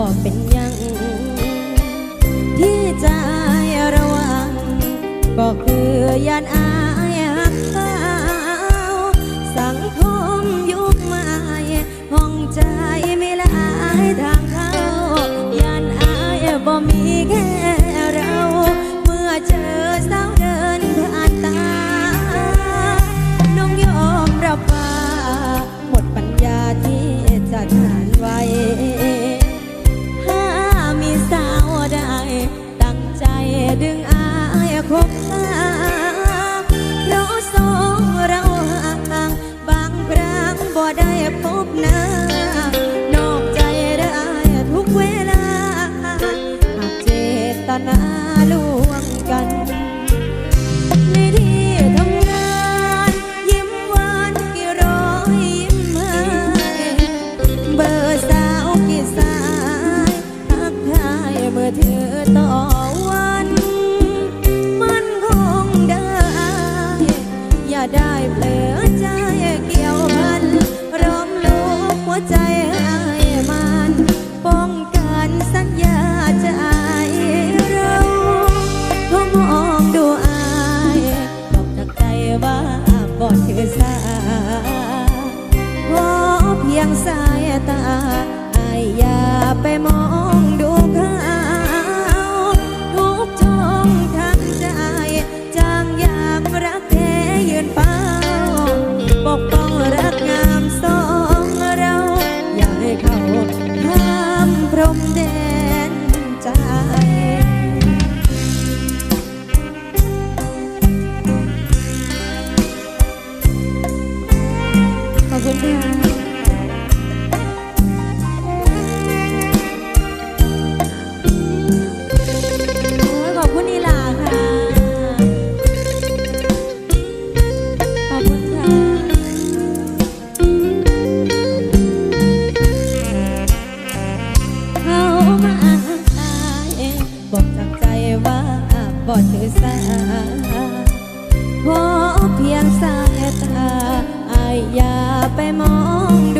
บอกเป็นยังที่ใจระวัง ก็คือยานอายหักสาสังคมยุคใหม่ห้องใจไม่ลายทางเข้ายานอายบ่มีแค่ ดึงอายคบหาเพราะสองเราห่างบางครั้งบ่ได้พบหน้านอกใจได้ทุกเวลาหากเจตนาลวงกันในที่ทำงานยิ้มหวานกี่รอยยิ้มให้เบอร์สาวกี่สายทักทายเมื่อเธอต้อง ยังสายตาอายอย่าไปมอง พอเพียงสายตาอย่าไปมองดู